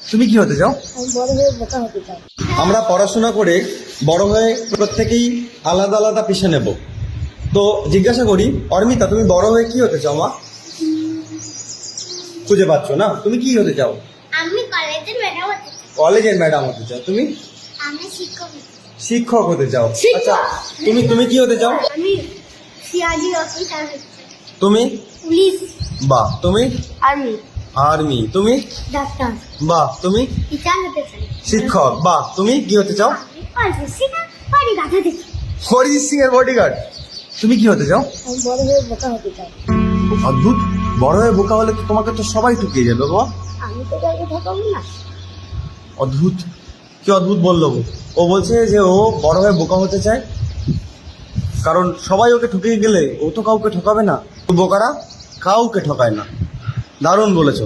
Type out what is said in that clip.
তুমি কি হতে চাও? আমি বড় হয়ে বোকা হতে চাই। আমরা পড়াশোনা করে বড় হয়ে প্রত্যেকেই আলাদা আলাদা পেশা নেব। তো জিজ্ঞাসা করি অর্মিতা তুমি বড় হয়ে কি হতে চাও মা? খুঁজে পাচ্ছ না? তুমি কি হতে চাও? আমি কলেজের ম্যাডাম হতে কলেজের ম্যাডাম হতে চাও। তুমি? আমি শিক্ষক হতে চাই। শিক্ষক হতে চাও। আচ্ছা তুমি তুমি কি হতে চাও? আমি সিআইডি অফিসার তুমি? পুলিশ। বাহ তুমি? আর্মি। আর্মি তুমি ডাক্তার বাহ তুমি টিচার হতে চাই শিক্ষক বাহ তুমি কি হতে চাও হরিজিৎ সিং এর বডিগার্ড তুমি কি হতে চাও বড় হয়ে বোকা হতে চাই অদ্ভুত বড় হয়ে বোকা হলে তো তোমাকে তো সবাই ঠুকিয়ে যাবে বাবা আমি তো কাউকে ঠকাবো না অদ্ভুত কি অদ্ভুত বলল? ও বলছে যে ও বড় হয়ে বোকা হতে চায় কারণ সবাই ওকে ঠকিয়ে গেলে ও তো কাউকে ঠকাবে না বোকারা কাউকে ঠকায় না দারুণ বলেছ।